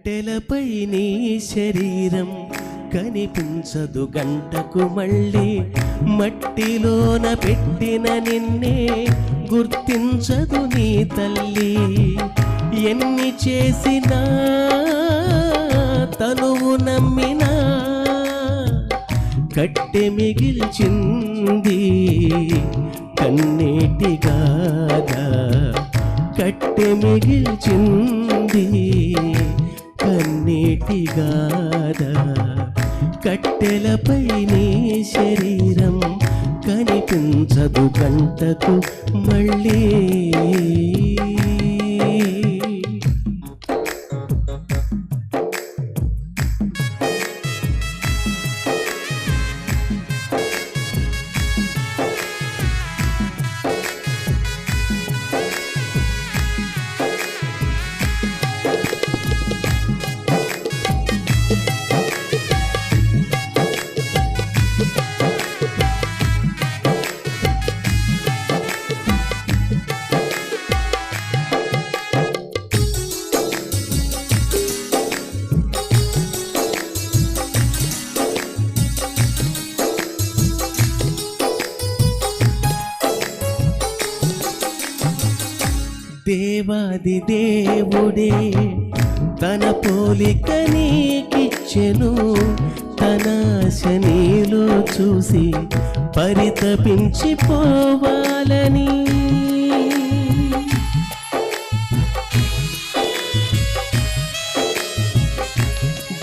కట్టెలపై నీ శరీరం కనిపించదు. గంటకు మళ్ళీ మట్టిలోన పెట్టిన నిన్నే గుర్తించదు నీ తల్లి. ఎన్ని చేసినా తనువు నమ్మినా కట్టె మిగిల్చింది కన్నీటి గాథ. కట్టె మిగిల్చింది కన్నీటిగాద కట్టెలపై నీ శరీరం కనిపించదు గంటకు మళ్ళీ. దేవాది దేవుడే తన పోలిక నీకిచ్చెను. తన శనిలో చూసి పరితపించిపోవాలని.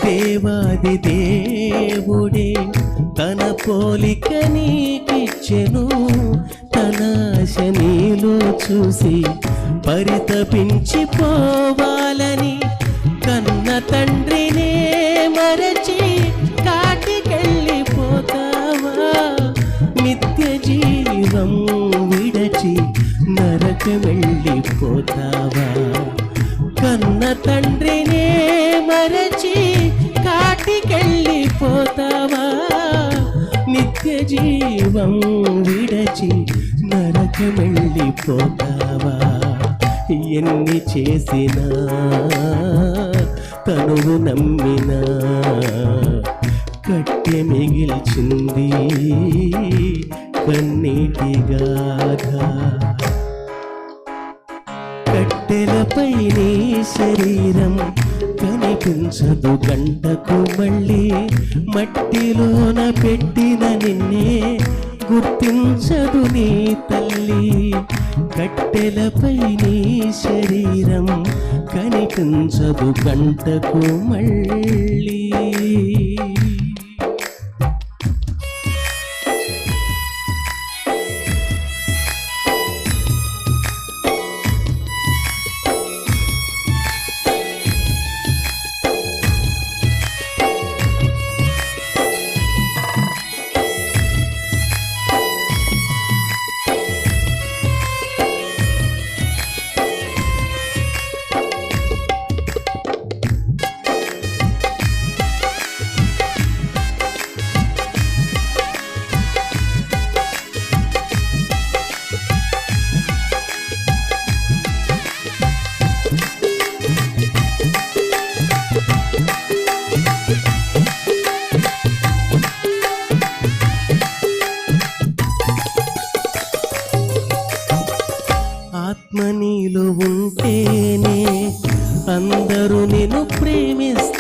దేవాది దేవుడే తన పోలిక నీకిచ్చెను. తన శనిలో చూసి పరితపించిపోవాలని కన్న తండ్రినే మరచి కాటికెళ్ళిపోతావా? నిత్య జీవం విడచి నరక వెళ్ళిపోతావా కన్న తండ్రినే మరచి కాటికెళ్ళిపోతావా? నిత్య జీవం విడచి నరకమెళ్ళిపోతావా? ఎన్ని చేసినా తనువు నమ్మినా కట్టె మిగిల్చింది కన్నీటి గాథ కట్టెలపై నీ శరీరం కనిపించదు గంటకు మళ్ళీ మట్టిలోన పెట్టిన నిన్నే గుర్తించదు నీ తల్లి. కట్టెలపై నీ శరీరం కనిపించదు గంటకు మళ్ళీ.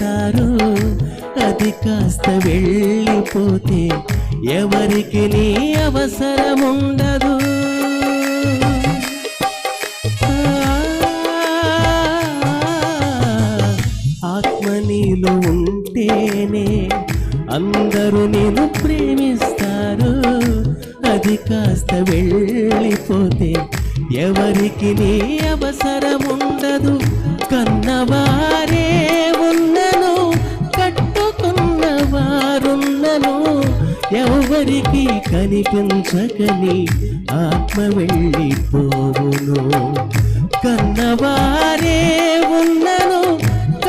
ప్రేమిస్తారు అది కాస్త వెళ్ళిపోతే ఎవరికి నీ అవసరం ఉండదు ఆత్మ నీలో ఉంటేనే అందరూ నేను ప్రేమిస్తారు. అది కాస్త వెళ్ళిపోతే ఎవరికి నీ అవసరం ఉండదు కన్నవారే ఎవరికి కనిపించకని ఆత్మ వెళ్ళిపోవును. కన్నవారే ఉన్నను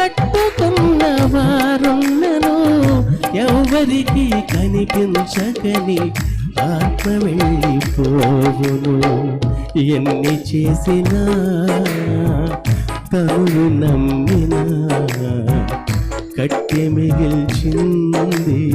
కట్టుకున్న వారున్నను ఎవ్వరికి కనిపించకని ఆత్మ వెళ్ళిపోవును. ఎన్ని చేసినా తను నమ్మినా కట్టె మిగిల్చింది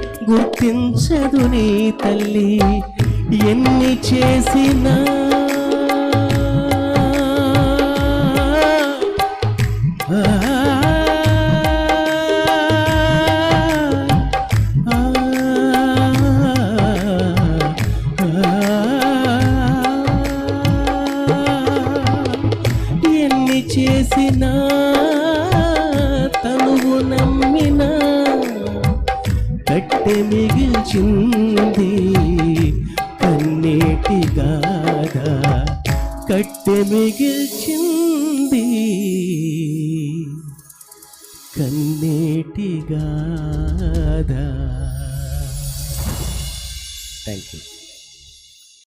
గుర్తించదు నీ తల్లి. ఎన్ని చేసినా ఎన్ని చేసినా తనువు నమ్మ కట్టె మిగిల్చింది. కన్నేటి గాథ కట్టె మిగిల్చింది. కన్నేటి గాథ. Thank you